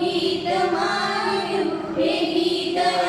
ગીત માર્યું એ ગીત